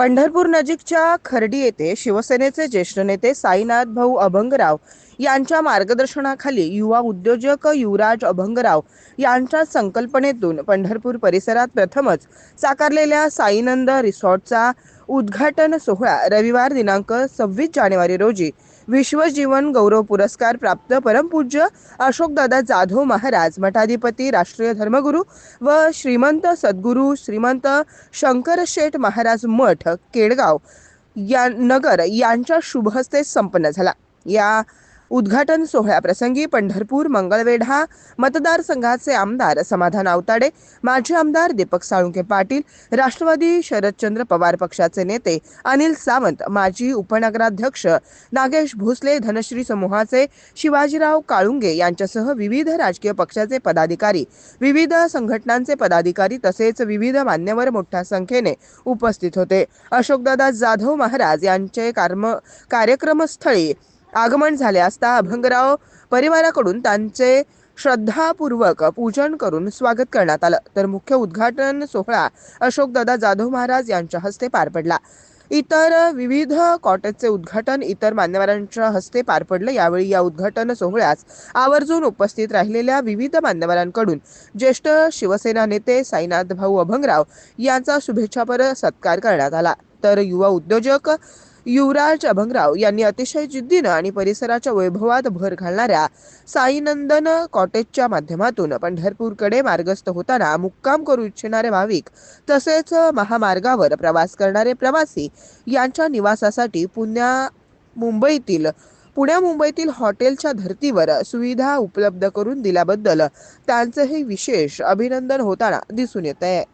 पंढरपूर नजीकच्या खर्डी येथे शिवसेनेचे ज्येष्ठ नेते साईनाथ भाऊ अभंगराव यांच्या मार्गदर्शनाखाली युवा उद्योजक युवराज अभंगराव यांच्या संकल्पनेतून पंढरपूर परिसरात प्रथमच साकारलेल्या साईनंद रिसॉर्टचा उद्घाटन सोहळा रविवार दिनांक सव्वीस जानेवारी रोजी विश्वजीवन गौरव पुरस्कार प्राप्त परमपूज्य अशोकदादा जाधव महाराज मठाधिपती राष्ट्रीय धर्मगुरू व श्रीमंत सद्गुरू श्रीमंत शंकर शेठ महाराज मठ केडगाव या नगर यांच्या शुभहस्ते संपन्न झाला. या उद्घाटन सोहळ्याप्रसंगी पंढरपूर मंगळवेढा मतदारसंघाचे आमदार समाधान आवताडे माजी आमदार दीपक साळुंके पाटील राष्ट्रवादी शरदचंद्र पवार पक्षाचे नेते अनिल सावंत माजी उपनगराध्यक्ष नागेश भोसले धनश्री समूहाचे शिवाजीराव काळुंगे यांच्यासह विविध राजकीय पक्षाचे पदाधिकारी विविध संघटनांचे पदाधिकारी तसेच विविध मान्यवर मोठ्या संख्येने उपस्थित होते. अशोकदादा जाधव महाराज यांचे कार्म कार्यक्रमस्थळी आगमन झाले असता अभंगराव परिवाराकडून त्यांचे श्रद्धापूर्वक पूजन करून स्वागत करण्यात आलं. तर मुख्य उद्घाटन सोहळा अशोकदादा जाधव महाराज यांच्या हस्ते पार पडला. इतर विविध कॉटेजचे उद्घाटन इतर मान्यवरांच्या हस्ते पार पडलं. यावेळी या उद्घाटन सोहळ्यास आवर्जून उपस्थित राहिलेल्या विविध मान्यवरांकडून ज्येष्ठ शिवसेना नेते साईनाथ भाऊ अभंगराव यांचा शुभेच्छापर सत्कार करण्यात आला. तर युवा उद्योजक युवराज अभंगराव यांनी अतिशय जिद्दीनं आणि परिसराच्या वैभवात भर घालणाऱ्या साईनंदन कॉटेजच्या माध्यमातून पंढरपूरकडे मार्गस्थ होताना मुक्काम करू इच्छिणारे भाविक तसेच महामार्गावर प्रवास करणारे प्रवासी यांच्या निवासासाठी पुण्या मुंबईतील पुण्या मुंबईतील हॉटेलच्या धर्तीवर सुविधा उपलब्ध करून दिल्याबद्दल त्यांचंही विशेष अभिनंदन होताना दिसून येत आहे